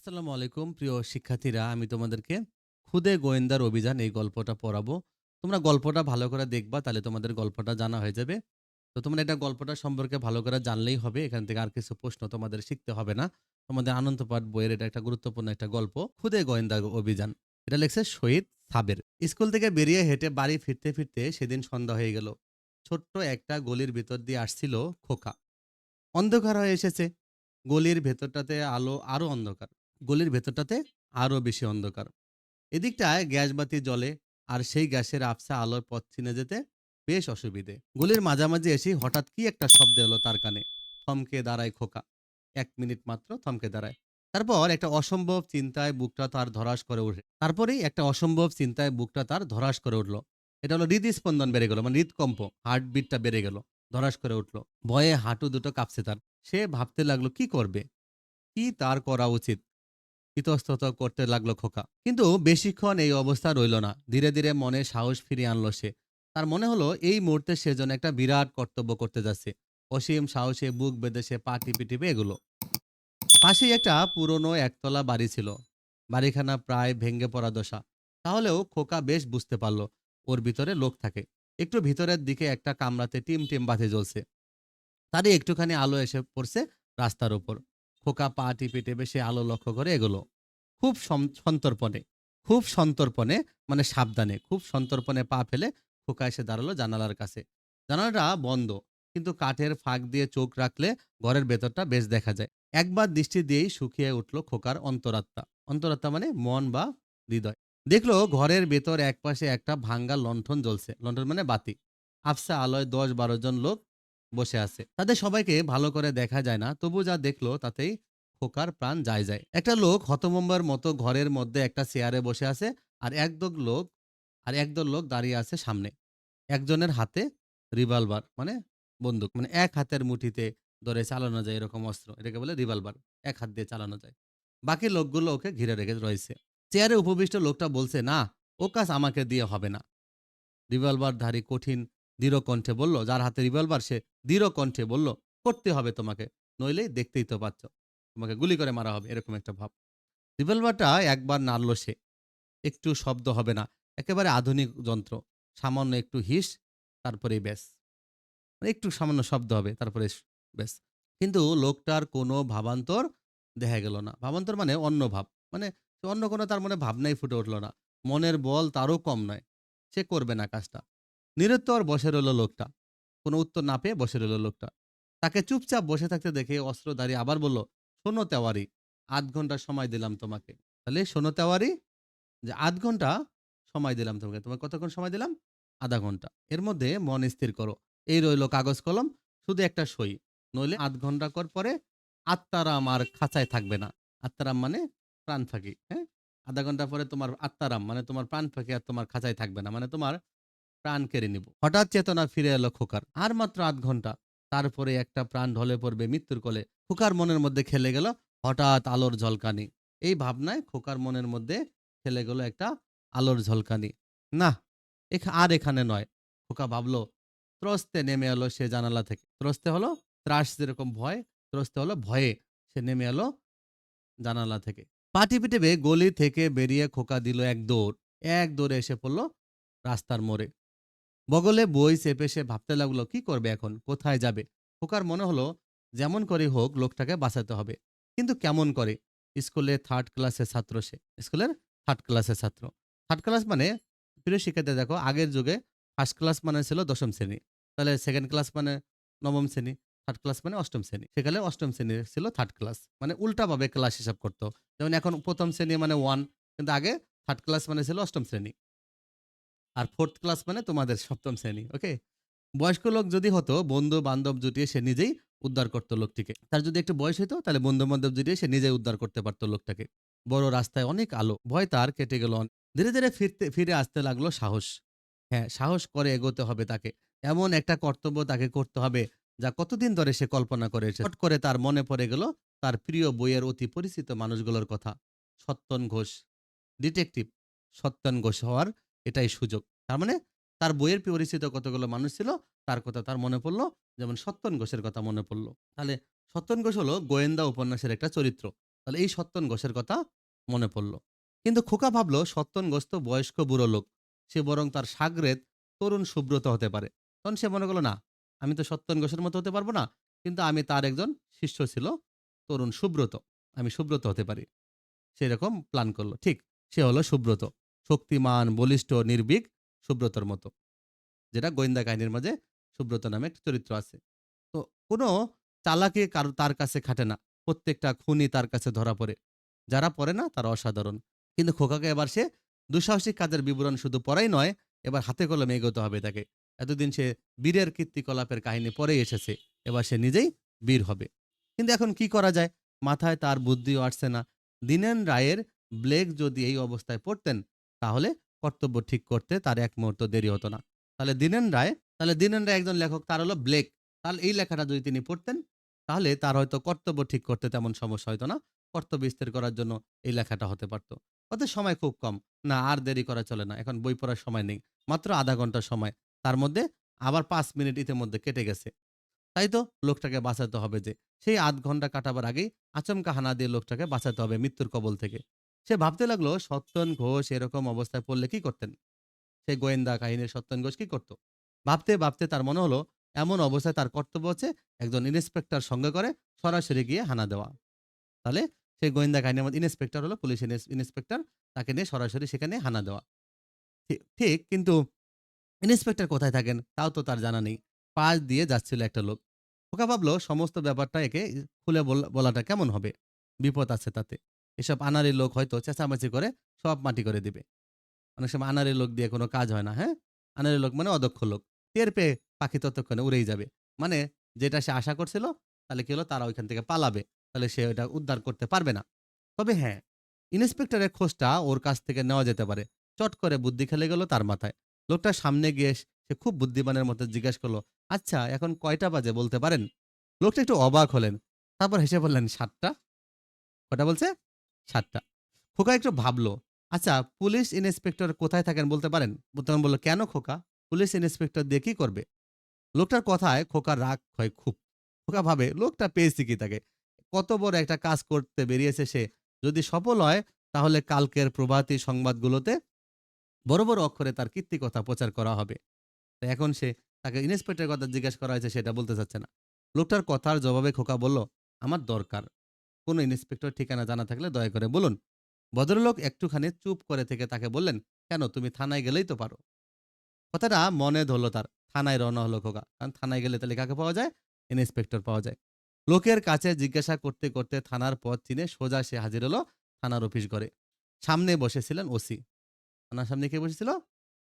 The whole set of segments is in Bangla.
আসসালামু আলাইকুম, প্রিয় শিক্ষার্থীরা। আমি তোমাদেরকে খুদে গোয়েন্দার অভিযান এই গল্পটা পড়াবো। তোমরা গল্পটা ভালো করে দেখবা, তাহলে তোমাদের গল্পটা জানা হয়ে যাবে। তো তোমরা এটা গল্পটা সম্পর্কে ভালো করে জানলেই হবে, এখান থেকে আর কিছু প্রশ্ন তোমাদের শিখতে হবে না। তোমাদের আনন্দ পাঠ বইয়ের এটা একটা গুরুত্বপূর্ণ একটা গল্প, খুদে গোয়েন্দা অভিযান। এটা লেখছে শহীদ সাবের। স্কুল থেকে বেরিয়ে হেঁটে বাড়ি ফিরতে ফিরতে সেদিন সন্ধ্যা হয়ে গেল। ছোট্ট একটা গলির ভিতর দিয়ে আসছিল খোকা। অন্ধকার হয়ে এসেছে। গলির ভেতরটাতে আলো আরও অন্ধকার। গলির ভেতরটাতে আরও বেশি অন্ধকার। এদিকটায় গ্যাস বাতি জ্বলে আর সেই গ্যাসের আফসা আলোর পথ চিনে যেতে বেশ অসুবিধে। গলির মাঝামাঝি এসে হঠাৎ কি একটা শব্দ এলো তার কানে। থমকে দাঁড়ায় খোকা। এক মিনিট মাত্র থমকে দাঁড়ায়। তারপর একটা অসম্ভব চিন্তায় বুকটা তার ধরাস করে উঠে তারপরেই একটা অসম্ভব চিন্তায় বুকটা তার ধরাস করে উঠল। এটা হলো হৃদস্পন্দন বেড়ে গেল মানে হৃদকম্প হার্টবিটটা বেড়ে গেল, ধরাস করে উঠল। ভয়ে হাঁটু দুটো কাঁপছে তার। সে ভাবতে লাগল, কি করবে? কি তার করা উচিত? ইতস্তত করতে লাগল খোকা। কিন্তু বেশিক্ষণ এই অবস্থা রইল না। ধীরে ধীরে মনে সাহস ফিরিয়ে আনলো সে। তার মনে হলো, এই মুহূর্তে সে যেন একটা বিরাট কর্তব্য করতে যাচ্ছে। অসীম সাহসে বুক বেঁধে সে পা টিপে টিপে এগুলো। পাশেই একটা পুরনো একতলা বাড়ি ছিল। বাড়িখানা প্রায় ভেঙ্গে পড়া দশা। তাহলেও খোকা বেশ বুঝতে পারল, ওর ভিতরে লোক থাকে। একটু ভিতরের দিকে একটা কামরাতে টিম টিম বাতি জ্বলছে। তারই একটুখানি আলো এসে পড়ছে রাস্তার উপর খোকা পা টিপে টেপে সে আলো লক্ষ্য করে এগুলো। খুব সন্তর্পণে খুব সন্তর্পণে মানে সাবধানে, খুব সন্তর্পণে পা ফেলে খোকা এসে দাঁড়াল জানালার কাছে। জানালাটা বন্ধ, কিন্তু কাঠের ফাঁক দিয়ে চোখ রাখলে ঘরের ভেতরটা বেশ দেখা যায়। একবার দৃষ্টি দিয়েই শুকিয়ে উঠল খোকার অন্তরাত্মা। অন্তরাত্মা মানে মন বা হৃদয়। দেখল ঘরের ভেতর একপাশে একটা ভাঙ্গা লণ্ঠন জ্বলছে। লণ্ঠন মানে বাতি। আফসা আলোয় দশ বারো জন লোক বসে আছে। তাদের সবাইকে ভালো করে দেখা যায় না, তবু যা দেখল তাতেই খোকার প্রাণ যায় যায়। একটা লোক হতমম্বার মতো ঘরের মধ্যে একটা চেয়ারে বসে আছে আর একদল লোক, আর একদল লোক দাঁড়িয়ে আছে সামনে। একজনের হাতে রিভলভার মানে বন্দুক মানে এক হাতের মুঠিতে ধরে চালানো যায় এরকম অস্ত্র, এটাকে বলে রিভলভার, এক হাত দিয়ে চালানো যায়। বাকি লোকগুলো ওকে ঘিরে রেখে রয়েছে। চেয়ারে উপবিষ্ট লোকটা বলছে, না ও কাজ আমাকে দিয়ে হবে না। রিভলভারধারী কঠিন দৃঢ় কণ্ঠে বলল, যার হাতে রিভলভার সে দৃঢ় কণ্ঠে বলল, করতে হবে তোমাকে, নইলেই দেখতেই তো পাচ্ছ, তোমাকে গুলি করে মারা হবে এরকম একটা ভাব। রিভলভারটা একবার নাড়ল সে, একটু শব্দ হবে না, একেবারে আধুনিক যন্ত্র, সামান্য একটু হিস তারপরেই ব্যাস। মানে একটু সামান্য শব্দ হবে, তারপরে ব্যাস। কিন্তু লোকটার কোনো ভাবান্তর দেখা গেল না। ভাবান্তর মানে অন্য ভাব মানে অন্য কোনো তার মনে ভাবনাই ফুটে উঠল না। মনের বল তারও কম নয়, সে করবে না কাজটা। নিরুত্তর বসে রইল লোকটা। কোনো উত্তর না পেয়ে বসে রইল লোকটা। তাকে চুপচাপ বসে থাকতে দেখে অস্ত্রধারী আবার বলল, শোনো তেওয়ারি, আধ ঘণ্টা সময় দিলাম তোমাকে। তাহলে শোনো তেওয়ারি, যে আধ ঘণ্টা সময় দিলাম তোমাকে। তোমাকে কতক্ষণ সময় দিলাম? আধা ঘণ্টা এর মধ্যে মন স্থির করো। এই রইল কাগজ কলম, শুধু একটা সই। নইলে আধ ঘণ্টা কর পরে আত্মারাম আর খাঁচায় থাকবে না। আত্মারাম মানে প্রাণ ফাঁকি হ্যাঁ? আধা ঘণ্টা পরে তোমার আত্মারাম মানে তোমার প্রাণ ফাঁকি আর তোমার খাঁচায় থাকবে না। মানে তোমার প্রাণ কেড়ে নিব। হঠাৎ চেতনা ফিরে এলো খোকার। আর মাত্র আধ ঘণ্টা। তারপরে একটা প্রাণ ঢলে পড়বে মৃত্যুর কোলে। খোকার মনের মধ্যে খেলে গেল হঠাৎ আলোর ঝলকানি। এই ভাবনায় খোকার মনের মধ্যে খেলে গেল একটা আলোর ঝলকানি। না আর এখানে নয়। খোকা ভাবলো, ত্রস্তে নেমে এলো সে জানালা থেকে। ত্রস্তে হলো ত্রাস যেরকম ভয়, ত্রস্তে হলো ভয়ে সে নেমে এলো জানালা থেকে। পাটি টিপে গলি থেকে বেরিয়ে খোকা দিল এক দৌড়। এক দৌড়ে এসে পড়ল রাস্তার মোড়ে। বগলে বই চেপে সে ভাবতে লাগল, কি করবে এখন? কোথায় যাবে? খোকার মনে হলো, যেমন করে হোক, লোকটাকে বাঁচাতে হবে। কিন্তু কেমন করে? স্কুলে থার্ড ক্লাসের ছাত্র সে। স্কুলের থার্ড ক্লাসের ছাত্র। থার্ড ক্লাস মানে প্রিয় শিক্ষার্থী, দেখো, আগের যুগে ফার্স্ট ক্লাস মানে ছিল দশম শ্রেণি। তাহলে সেকেন্ড ক্লাস মানে নবম শ্রেণি থার্ড ক্লাস মানে অষ্টম শ্রেণি। সেখানে অষ্টম শ্রেণি ছিল থার্ড ক্লাস মানে উল্টাভাবে ক্লাস হিসাব করতো। যেমন এখন প্রথম শ্রেণি মানে ওয়ান কিন্তু আগে থার্ড ক্লাস মানে ছিল অষ্টম শ্রেণি। আর ফোর্থ ক্লাস মানে তোমাদের সপ্তম শ্রেণি ওকে বয়স্ক লোক যদি হতো, বন্ধু বান্ধব জুটিয়ে সে নিজেই উদ্ধার করতো লোকটিকে। তার যদি একটু বয়স হতো তাহলে বন্ধু বান্ধব জুটিয়ে সে নিজেই উদ্ধার করতে পারতো লোকটাকে। বড় রাস্তায় অনেক আলো, ভয় তার কেটে গেল ধীরে ধীরে ফিরতে, ফিরে আসতে লাগল সাহস। হ্যাঁ সাহস করে এগোতে হবে তাকে। এমন একটা কর্তব্য তাকে করতে হবে, যা কতদিন ধরে সে কল্পনা করে এসেছে। হঠাৎ করে তার মনে পড়ে গেল তার প্রিয় বইয়ের অতি পরিচিত মানুষগুলোর কথা। সত্যন ঘোষ ডিটেকটিভ সত্যন ঘোষ হওয়ার এটাই সুযোগ। তার মানে তার বইয়ের পরিচিত কতগুলো মানুষ ছিল, তার কথা তার মনে পড়ল। যেমন সত্যন ঘোষের কথা মনে পড়ল। তাহলে সত্যন ঘোষ হলো গোয়েন্দা উপন্যাসের একটা চরিত্র। তাহলে এই সত্যন ঘোষের কথা মনে পড়ল। কিন্তু খোকা ভাবলো সত্যন ঘোষ তো বয়স্ক বুড়ো লোক। সে বরং তার সাগরেদ তরুণ সুব্রত হতে পারে। তখন সে মনে করল, না, আমি তো সত্যন ঘোষের মতো হতে পারব না। কিন্তু আমি তার একজন শিষ্য ছিল, তরুণ সুব্রত। আমি সুব্রত হতে পারি। সেরকম প্ল্যান করল। ঠিক, সে হলো সুব্রত। শক্তিমান, বলিষ্ঠ, নির্ভীক সুব্রতর মতো। যেটা গোয়েন্দা কাহিনীর মাঝে সুব্রত নামে একটা চরিত্র আছে। তো কোনো চালাকি কারও, তার কাছে খাটে না। প্রত্যেকটা খুনি তার কাছে ধরা পড়ে। যারা পড়ে না, তারা অসাধারণ। কিন্তু খোকাকে এবার সে দুঃসাহসিক কাজের বিবরণ শুধু পড়াই নয়, এবার হাতে কলমে এগোতে হবে তাকে। এতদিন সে বীরের কীর্তিকলাপের কাহিনী পরেই এসেছে, এবার সে নিজেই বীর হবে। কিন্তু এখন কি করা যায়? মাথায় তার বুদ্ধিও আসছে না। দিনেন রায়ের ব্লেক যদি এই অবস্থায় পড়তেন তাহলে কর্তব্য ঠিক করতে তার এক মুহূর্ত দেরি হতো না। তাহলে দিনেন রায়, তাহলে দিনেন রায় একজন লেখক, তার হলো ব্লেক। তাহলে এই লেখাটা যদি তিনি পড়তেন, তাহলে তার হয়তো কর্তব্য ঠিক করতে তেমন সমস্যা হতো না। কর্তব্য স্থির করার জন্য এই লেখাটা হতে পারতো। ওদের সময় খুব কম। না, আর দেরি করা চলে না। এখন বই পড়ার সময় নেই। মাত্র আধা ঘণ্টা সময়। তার মধ্যে আবার পাঁচ মিনিট ইতিমধ্যে কেটে গেছে। তাই তো লোকটাকে বাঁচাতে হবে যে, সেই আধ ঘণ্টা কাটাবার আগেই আচমকা হানা দিয়ে লোকটাকে বাঁচাতে হবে মৃত্যুর কবল থেকে। সে ভাবতে লাগল, সত্যন ঘোষ এরকম অবস্থায় পড়লে কি করতেন? সেই গোয়েন্দা কাহিনীর সত্যন ঘোষ কি করতো? ভাবতে ভাবতে তার মনে হলো, এমন অবস্থায় তার কর্তব্য হচ্ছে একজন ইন্সপেক্টর সঙ্গে করে সরাসরি গিয়ে হানা দেওয়া। তাহলে সেই গোয়েন্দা কাহিনীর মধ্যে ইন্সপেক্টর হলো, পুলিশ ইন্সপেক্টর, তাকে নিয়ে সরাসরি সেখানে হানা দেওয়া। ঠিক, কিন্তু ইন্সপেক্টর কোথায় থাকেন? তাও তো তার জানা নেই। পাশ দিয়ে যাচ্ছিল একটা লোক। খোকা ভাবলো, সমস্ত ব্যাপারটা একে খুলে বল- বলাটা কেমন হবে? বিপদ আছে তাতে। এসব আনারি লোক হয়তো চেঁচামেচি করে সব মাটি করে দিবে। অনেক সময় আনারি লোক দিয়ে কোনো কাজ হয় না হ্যাঁ? আনারি লোক মানে অদক্ষ লোক। টের পেয়ে পাখি ততক্ষণে উড়েই যাবে। মানে যেটা সে আশা করছিল, তাহলে কি হলো? তারা ওইখান থেকে পালাবে। তাহলে সে ওটা উদ্ধার করতে পারবে না। তবে হ্যাঁ ইন্সপেক্টরের খোঁজটা ওর কাছ থেকে নেওয়া যেতে পারে। চট করে বুদ্ধি খেলে গেল তার মাথায়। লোকটা সামনে গিয়ে সে খুব বুদ্ধিমানের মতো জিজ্ঞেস করল আচ্ছা এখন কয়টা বাজে বলতে পারেন? লোকটা একটু অবাক হলেন। তারপর হেসে বললেন, সাতটা? কটা বলছে? সাতটা। খোকা একটু ভাবলো আচ্ছা পুলিশ ইন্সপেক্টর কোথায় থাকেন বলতে পারেন? তখন বলল, কেন খোকা? পুলিশ ইন্সপেক্টর দিয়ে কি করবে? লোকটার কথায় খোকার রাগ হয় খুব। খোকা ভাবে, লোকটা পেয়েছি কি তাকে? কত বড় একটা কাজ করতে বেরিয়েছে সে। যদি সফল হয়, তাহলে কালকের প্রভাতী সংবাদগুলোতে বড় বড় অক্ষরে তার কীর্তি কথা প্রচার করা হবে। তো এখন সে তাকে ইন্সপেক্টরের কথা জিজ্ঞেস করা হয়েছে, সেটা বলতে চাচ্ছে না। লোকটার কথার জবাবে খোকা বলল, আমার দরকার। কোনো ইন্সপেক্টর ঠিকানা জানা থাকলে দয়া করে বলুন। ভদ্রলোক একটুখানি চুপ করে থেকে তাকে বললেন, কেন তুমি থানায় গেলেই তো পারো? কথাটা মনে ধরলো তার, থানায় রওনা হলো খোকা। কারণ থানায় গেলে তাহলে কাকে পাওয়া যায়? ইন্সপেক্টর পাওয়া যায়। লোকের কাছে জিজ্ঞাসা করতে করতে থানার পথ চিনে সোজা সে হাজির হলো থানার অফিস ঘরে। সামনে বসেছিলেন ওসি। থানার সামনে কে বসেছিল?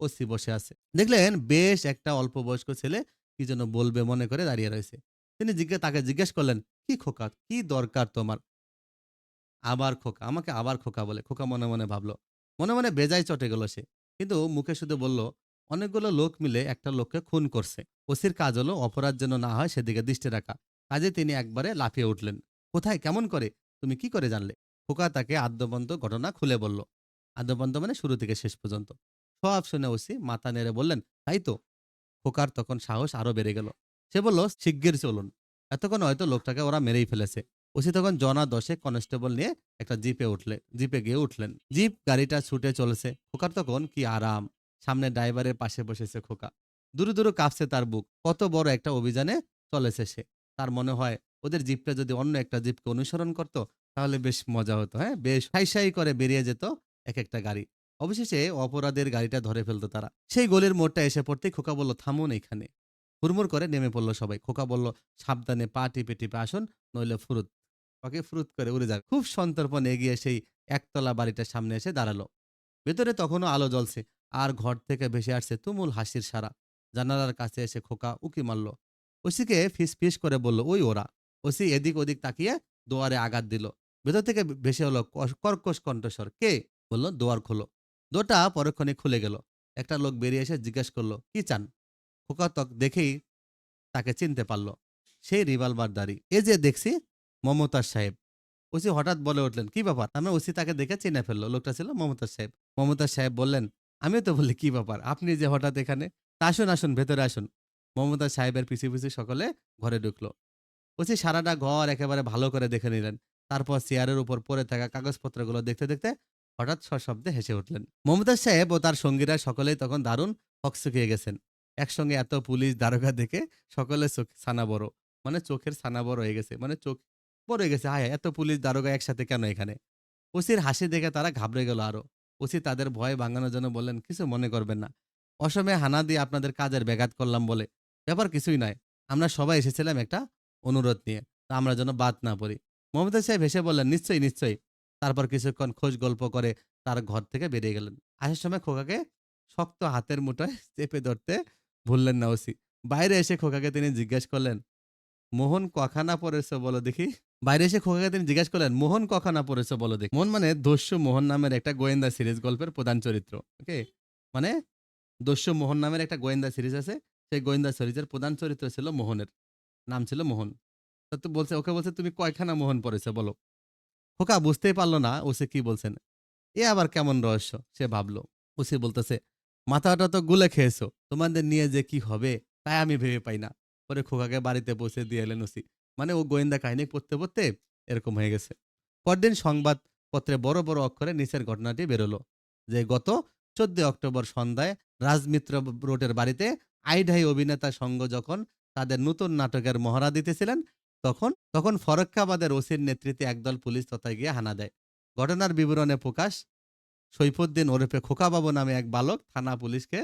ওসি বসে আছে। দেখলেন বেশ একটা অল্প বয়স্ক ছেলে কি যেন বলবে মনে করে দাঁড়িয়ে রয়েছে। তিনি জিজ্ঞেস তাকে জিজ্ঞেস করলেন কি খোকা? কি দরকার তোমার? আবার খোকা, আমাকে আবার খোকা বলে। খোকা মনে মনে ভাবলো। মনে মনে বেজায় চটে গেল সে। কিন্তু মুখে শুধু বলল, অনেকগুলো লোক মিলে একটা লোককে খুন করছে। ওসির কাজ হলো অপরাধ যেন না হয় সেদিকে দৃষ্টি রাখা। কাজে তিনি একবারে লাফিয়ে উঠলেন। কোথায়? কেমন করে? তুমি কি করে জানলে? খোকা তাকে আদ্যবন্ত ঘটনা খুলে বলল। আদ্যবন্ত মানে শুরু থেকে শেষ পর্যন্ত। সব শুনে ওসি মাথা নেড়ে বললেন, তাই তো? খোকার তখন সাহস আরও বেড়ে গেল। সে বলল, শিগগির চলুন। এতক্ষণ হয়তো লোকটাকে ওরা মেরেই ফেলেছে। ওসি তখন জনা দশে কনস্টেবল নিয়ে একটা জিপে উঠলে, জিপে গিয়ে উঠলেন। জিপ গাড়িটা ছুটে চলেছে। খোকার তখন কি আরাম। সামনে ড্রাইভারের পাশে বসেছে খোকা। দূরে দূরে কাঁপছে তার বুক। কত বড় একটা অভিযানে চলেছে সে। তার মনে হয় ওদের জিপটা যদি অন্য একটা জিপকে অনুসরণ করত, তাহলে বেশ মজা হতো হ্যাঁ? বেশ সাই সাই করে বেরিয়ে যেত এক একটা গাড়ি। অবশেষে অপরাধের গাড়িটা ধরে ফেলতো তারা। সেই গলির মোড়টা এসে পড়তেই খোকা বলল, থামুন এখানে। হুড়মুড় করে নেমে পড়ল সবাই। খোকা বলল, সাবধানে পা টিপে টিপে আসুন, নইলে ফুরুত। ওকে ফুরুত করে উড়ে যাবে খুব সন্তর্পণ এগিয়ে সেই একতলা বাড়িটার সামনে এসে দাঁড়াল। ভেতরে তখনও আলো জ্বলছে, আর ঘর থেকে ভেসে আসছে তুমুল হাসির সারা। জানালার কাছে এসে খোকা উকি মারল। ওসিকে ফিস ফিস করে বলল, ওই ওরা। ওসি এদিক ওদিক তাকিয়ে দোয়ারে আঘাত দিল। ভেতর থেকে ভেসে হলো কর্কশ কণ্ঠস্বর। কে? বলল, দোয়ার খোলো। দোটা পরক্ষণে খুলে গেল। একটা লোক বেরিয়ে এসে জিজ্ঞেস করল, কি চান? খোকা তক দেখেই তাকে চিনতে পারল। সেই রিভলভার দাড়ি। এ যে দেখছি, মমতাজ সাহেব। ওসি হঠাৎ বলে উঠলেন, কি ব্যাপার? আমি ওসি তাকে দেখে চিনে ফেলল, লোকটা ছিল মমতাজ সাহেব। মমতাজ সাহেব বললেন, আমিও তো বললি কি ব্যাপার? আপনি যে হঠাৎ এখানে আসুন আসুন, ভেতরে আসুন। মমতাজ সাহেবের পিছু পিছু সকলে ঘরে ঢুকলো। ওসি সারাটা ঘর একেবারে ভালো করে দেখে নিলেন। তারপর চেয়ারের উপর পড়ে থাকা কাগজপত্রগুলো দেখতে দেখতে হঠাৎ সশব্দে হেসে উঠলেন। মমতাজ সাহেব ও তার সঙ্গীরা সকলেই তখন দারুণ হকচকিয়ে গেছেন। একসঙ্গে এত পুলিশ দারোগা দেখে সকলে চোখ, ছানা বড়। মানে চোখের ছানা বড় হয়ে গেছে। মানে চোখ বড় হয়ে গেছে। হায়, এত পুলিশ দারোগা একসাথে কেন এখানে? ওসির হাসি দেখে তারা ঘাবড়ে গেল আরও। ওসি তাদের ভয় ভাঙানোর জন্য বললেন, কিছু মনে করবেন না। অসময়ে হানা দিয়ে আপনাদের কাজের ব্যাঘাত করলাম বলে। ব্যাপার কিছুই নয়। আমরা সবাই এসেছিলাম একটা অনুরোধ নিয়ে। তা আমরা যেন বাদ না পড়ি। মমতা সাহেব হেসে বললেন, নিশ্চয়ই নিশ্চয়ই। তারপর কিছুক্ষণ খোঁজ গল্প করে তার ঘর থেকে বেরিয়ে গেলেন। আসার সময় খোকাকে শক্ত হাতের মুঠোয় চেপে ধরতে ভুললেন না ওসি। বাইরে এসে খোকাকে তিনি জিজ্ঞেস করলেন, মোহন কখানা পড়েছ বলো দেখি? বাইরে এসে খোকাকে তিনি জিজ্ঞেস করলেন, মোহন কখানা পড়েছ বলো দেখি? মোহন মানে দস্যু মোহন নামের একটা গোয়েন্দা সিরিজ গল্পের প্রধান চরিত্র, ওকে? মানে দস্যু মোহন নামের একটা গোয়েন্দা সিরিজ আছে, সেই গোয়েন্দা সিরিজের প্রধান চরিত্র ছিল মোহনের, নাম ছিল মোহন। তা বলছে, ওকে বলছে, তুমি কয়খানা মোহন পড়েছো বলো? খোকা বুঝতেই পারল না ওসে কি বলছেন। এ আবার কেমন রহস্য, সে ভাবলো। ওসি বলতেছে মাথাটা তো গুলে খেয়েছো। তোমাদের নিয়ে যে কি হবে, তাই আমি ভেবে পাই না। পরে খোকাকে বাড়িতে পৌঁছে দিয়ে এলেন ওসি। মানে ও গোয়েন্দা কাহিনী পড়তে পড়তে এরকম হয়ে গেছে। পরদিন সংবাদপত্রে বড় বড় অক্ষরে নিচের ঘটনাটি বেরোলো, যে গত চোদ্দ অক্টোবর সন্ধ্যায় রাজমিত্র রোডের বাড়িতে আইঢাই অভিনেতা সংঘ যখন তাদের নতুন নাটকের মহড়া দিতেছিলেন, তখন তখন ফরক্কাবাদের ওসির নেতৃত্বে একদল পুলিশ তথায় গিয়ে হানা দেয়। ঘটনার বিবরণে প্রকাশ সৈফুদ্দিন ওরফে খোকাবাবু নামে এক বালক থানা পুলিশকে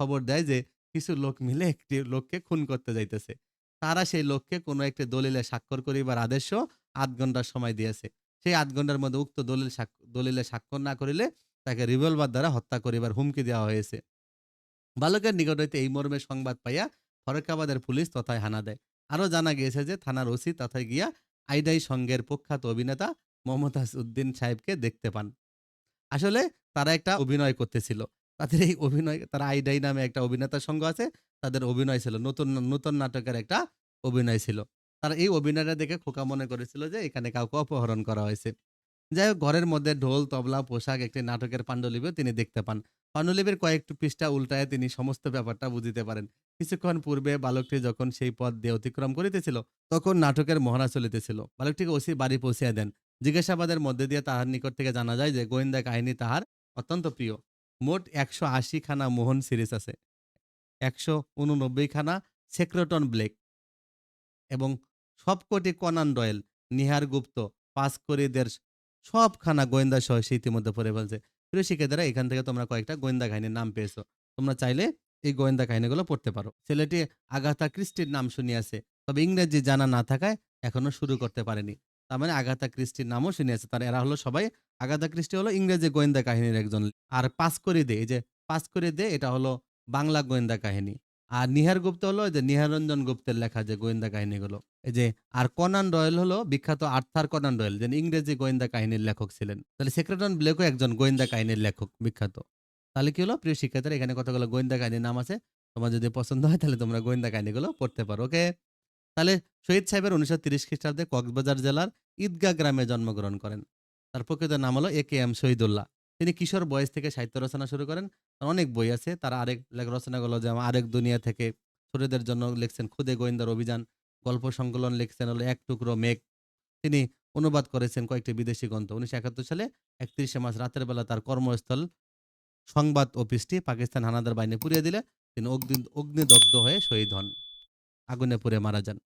খবর দেয় যে কিছু লোক মিলে একটি লোককে খুন করতে যাইতেছে। তারা সেই লোককে কোনো একটি দলিলে স্বাক্ষর করিবার আদেশও আধ ঘণ্টার সময় দিয়েছে। সেই আধ ঘণ্টার মধ্যে উক্ত দলিল দলিলে স্বাক্ষর না করিলে তাকে রিভলভার দ্বারা হত্যা করিবার হুমকি দেওয়া হয়েছে। বালকের নিকট হইতে এই মর্মে সংবাদ পাইয়া ফরক্কাবাদের পুলিশ তথায় হানা দেয়। আরও জানা গিয়েছে যে থানার ওসি তথায় গিয়া আইডাই সংঘের প্রখ্যাত অভিনেতা মমতাজ উদ্দিন সাহেবকে দেখতে পান। আসলে তারা একটা অভিনয় করতেছিল। তাদের এই অভিনয়, তারা আইডাই নামে একটা অভিনেতা সংঘ আছে, তাদের অভিনয় ছিল। নতুন নতুন নাটকের একটা অভিনয় ছিল। তারা এই অভিনয়টা দেখে খোকা মনে করেছিল যে এখানে কাউকে অপহরণ করা হয়েছে। যাই হোক, ঘরের মধ্যে ঢোল, তবলা, পোশাক একটি নাটকের পাণ্ডুলিপিও তিনি দেখতে পান। পাণ্ডুলিপির কয়েকটি পৃষ্ঠা উল্টায় তিনি সমস্ত ব্যাপারটা বুঝিতে পারেন। কিছুক্ষণ পূর্বে বালকটি যখন সেই পথ দিয়ে অতিক্রম করিতেছিল, তখন নাটকের মহড়া চলিতেছিল। বালকটিকে ওসি বাড়ি পৌঁছিয়া দেন। জিজ্ঞাসাবাদের মধ্যে দিয়ে তাহার নিকট থেকে জানা যায় যে, গোয়েন্দা কাহিনী তাহার অত্যন্ত প্রিয়। মোট একশো আশি খানা মোহন সিরিজ আছে। একশো উননব্বই খানা সেক্রটন ব্লেক এবং সবকটি কনান ডয়েল নিহার গুপ্ত পাসকরিদের সবখানা গোয়েন্দা সহ সে ইতিমধ্যে পড়ে ফেলছে। প্রিয় শিক্ষার্থীরা, এখান থেকে তোমরা কয়েকটা গোয়েন্দা কাহিনীর নাম পেয়েছ। তোমরা চাইলে এই গোয়েন্দা কাহিনীগুলো পড়তে পারো। ছেলেটি আগাথা ক্রিস্টির নাম শুনিয়াছে, তবে ইংরেজি জানা না থাকায় এখনও শুরু করতে পারেনি। তার মানে আগাথা ক্রিস্টির নামও শুনিয়েছে। তার এরা হলো সবাই, আগাথা ক্রিস্টি হলো ইংরেজি গোয়েন্দা কাহিনীর একজন। আর পাস করে দে, এই যে পাস করে দে, এটা হলো বাংলা গোয়েন্দা কাহিনী। আর নিহার গুপ্ত হলো যে নিহারঞ্জন গুপ্তের লেখা যে গোয়েন্দা কাহিনীগুলো। এই যে, আর কনান ডয়েল হলো বিখ্যাত আর্থার কনান ডয়েল যিনি ইংরেজি গোয়েন্দা কাহিনীর লেখক ছিলেন। তাহলে সেক্রেটন ব্লেকও একজন গোয়েন্দা কাহিনীর লেখক, বিখ্যাত। তাহলে কি হলো, প্রিয় শিক্ষার্থীরা, এখানে কতগুলো গোয়েন্দা কাহিনীর নাম আছে? তোমার যদি পছন্দ হয়, তাহলে তোমরা গোয়েন্দা কাহিনীগুলো পড়তে পারো ওকে তাহলে শহীদ সাহেবের উনিশশো তিরিশ খ্রিস্টাব্দে কক্সবাজার জেলার ঈদগাহ গ্রামে জন্মগ্রহণ করেন। তার প্রকৃত নাম হলো এ কে এম শহীদুল্লাহ। তিনি কিশোর বয়স থেকে সাহিত্য রচনা শুরু করেন। তার অনেক বই আছে। তার আরেক রচনাগুলো যেমন আরেক দুনিয়া থেকে ছোটদের জন্য লিখছেন খুদে গোয়েন্দার অভিযান, গল্প সংকলন লিখছেন হলো এক টুকরো মেঘ। তিনি অনুবাদ করেছেন কয়েকটি বিদেশি গ্রন্থ। উনিশশো একাত্তর সালে একত্রিশে মার্চ রাতের বেলা তার কর্মস্থল সংবাদ অফিসটি পাকিস্তান হানাদার বাহিনী পুড়িয়ে দিলে তিনি অগ্নি, অগ্নিদগ্ধ হয়ে শহীদ হন। আগুনে পুড়ে মারা যান।